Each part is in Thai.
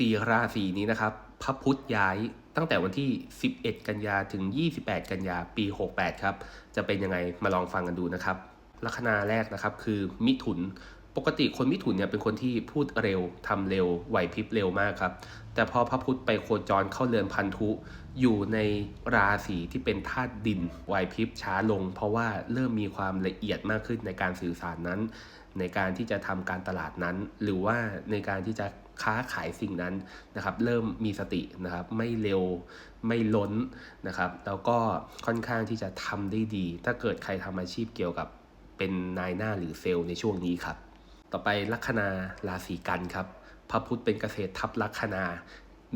สี่ราศีนี้นะครับพระพุธย้ายตั้งแต่วันที่ 11 กันยาถึง 28 กันยาปี 68 ครับ จะเป็นยังไงมาลองฟังกันดูนะครับ ลัคนาแรกนะครับคือมิถุน ปกติคนมิถุนเนี่ยเป็นคนที่พูดเร็วทำเร็วไหวพริบเร็วมากครับ แต่พอพระพุธไปโคจรเข้าเรือนพันธุอยู่ในราศีที่เป็นธาตุดินไหวพริบช้าลง เพราะว่าเริ่มมีความละเอียดมากขึ้นในการสื่อสารนั้น ในการที่จะทำการตลาดนั้น หรือว่าในการที่จะค้าขายสิ่งนั้นนะครับ เริ่มมีสตินะครับ ไม่เร็วไม่ล้นนะครับ แล้วก็ค่อนข้างที่จะทำได้ดี ถ้าเกิดใครทำอาชีพเกี่ยวกับเป็นนายหน้าหรือเซลล์ในช่วงนี้ครับ ต่อไปลัคนาราศีกันครับ พระพุธเป็นเกษตรทับลัคนา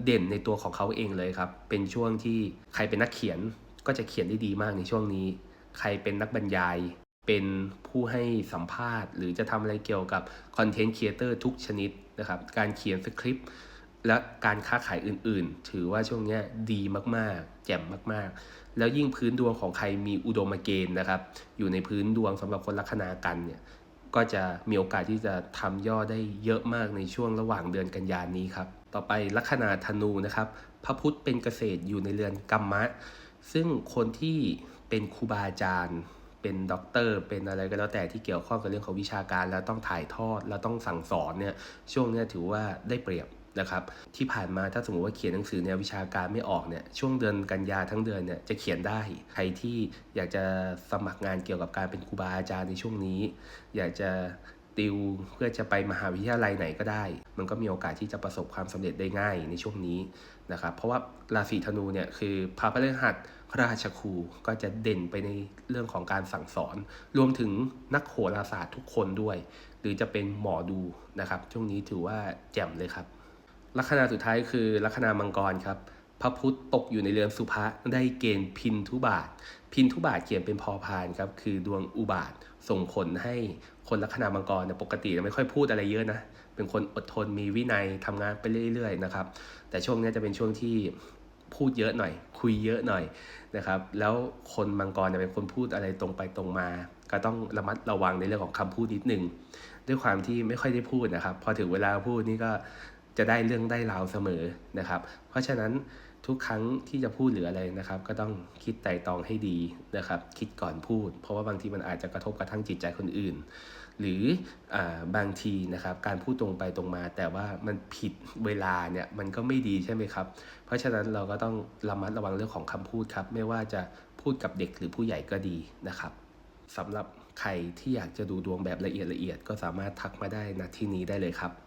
เด่นในตัวของเขาเองเลยครับ เป็นช่วงที่ใครเป็นนักเขียนก็จะเขียนได้ดีมากในช่วงนี้ ใครเป็นนักบรรยาย เป็นผู้ให้สัมภาษณ์ หรือจะทำอะไรเกี่ยวกับคอนเทนต์ครีเอเตอร์ทุกชนิดนะครับ การเขียนสคริปต์และการค้าขายอื่นๆ ถือว่าช่วงนี้ดีมากๆ แจ่มมากๆ แล้วยิ่งพื้นดวงของใครมีอุดมเกณฑ์นะครับ อยู่ในพื้นดวงสำหรับคนลัคนากันเนี่ย ก็จะมีโอกาสที่จะทำย่อได้เยอะมากในช่วงระหว่างเดือนกันยานนี้ครับ ต่อไปลัคนาธนูนะครับ พระพุธเป็นเกษตรอยู่ในเรือนกรรมะ ซึ่งคนที่เป็นครูบาอาจารย์ เป็นด็อกเตอร์ เป็นอะไรก็แล้วแต่ที่เกี่ยวข้องกับเรื่องของวิชาการ แล้วต้องถ่ายทอดแล้วต้องสั่งสอนเนี่ยช่วงนี้ถือว่าได้เปรียบ นะครับที่ผ่านมาถ้าสมมติว่าเขียนหนังสือแนววิชาการไม่ออกเนี่ยช่วงเดือนกันยาทั้งเดือนเนี่ยจะเขียนได้ใครที่อยากจะสมัครงานเกี่ยวกับการเป็นครูบาอาจารย์ในช่วงนี้ อยากจะติวเพื่อจะไปมหาวิทยาลัยไหนก็ได้ มันก็มีโอกาสที่จะประสบความสำเร็จได้ง่ายในช่วงนี้นะครับเพราะว่าราศีธนูเนี่ยคือพระพฤหัสราชครูก็จะเด่นไปในเรื่องของการสั่งสอน รวมถึงนักโหราศาสตร์ทุกคนด้วย หรือจะเป็นหมอดูนะครับ ช่วงนี้ถือว่าแจ่มเลยครับ ลัคนาสุดท้ายคือลัคนามังกรครับ พระพุธตกอยู่ในเรือนสุภะได้เกณฑ์พินทุบาท พินทุบาทเขียนเป็นพอพานครับ คือดวงอุบาทส่งผลให้คนลัคนามังกรเนี่ยปกติไม่ค่อยพูดอะไรเยอะนะ เป็นคนอดทนมีวินัยทำงานไปเรื่อยๆนะครับ แต่ช่วงนี้จะเป็นช่วงที่พูดเยอะหน่อย คุยเยอะหน่อยนะครับ แล้วคนมังกรเนี่ยเป็นคนพูดอะไรตรงไปตรงมา ก็ต้องระมัดระวังในเรื่องของคำพูดนิดนึง ด้วยความที่ไม่ค่อยได้พูดนะครับ พอถึงเวลาพูดนี่ก็ จะได้เรื่องได้ราวเสมอนะครับ เพราะฉะนั้นทุกครั้งที่จะพูดหรืออะไรนะครับ ก็ต้องคิดไต่ตองให้ดีนะครับ คิดก่อนพูด เพราะว่าบางทีมันอาจจะกระทบกระทั่งจิตใจคนอื่น หรืออาบางทีนะครับการพูดตรงไปตรงมา แต่ว่ามันผิดเวลาเนี่ยมันก็ไม่ดีใช่ไหมครับ เพราะฉะนั้นเราก็ต้องระมัดระวังเรื่องของคำพูดครับไม่ว่าจะพูดกับเด็กหรือผู้ใหญ่ก็ดีนะครับสำหรับใครที่อยากจะดูดวงแบบละเอียดละเอียด ก็สามารถทักมาได้นะที่นี้ได้เลยครับ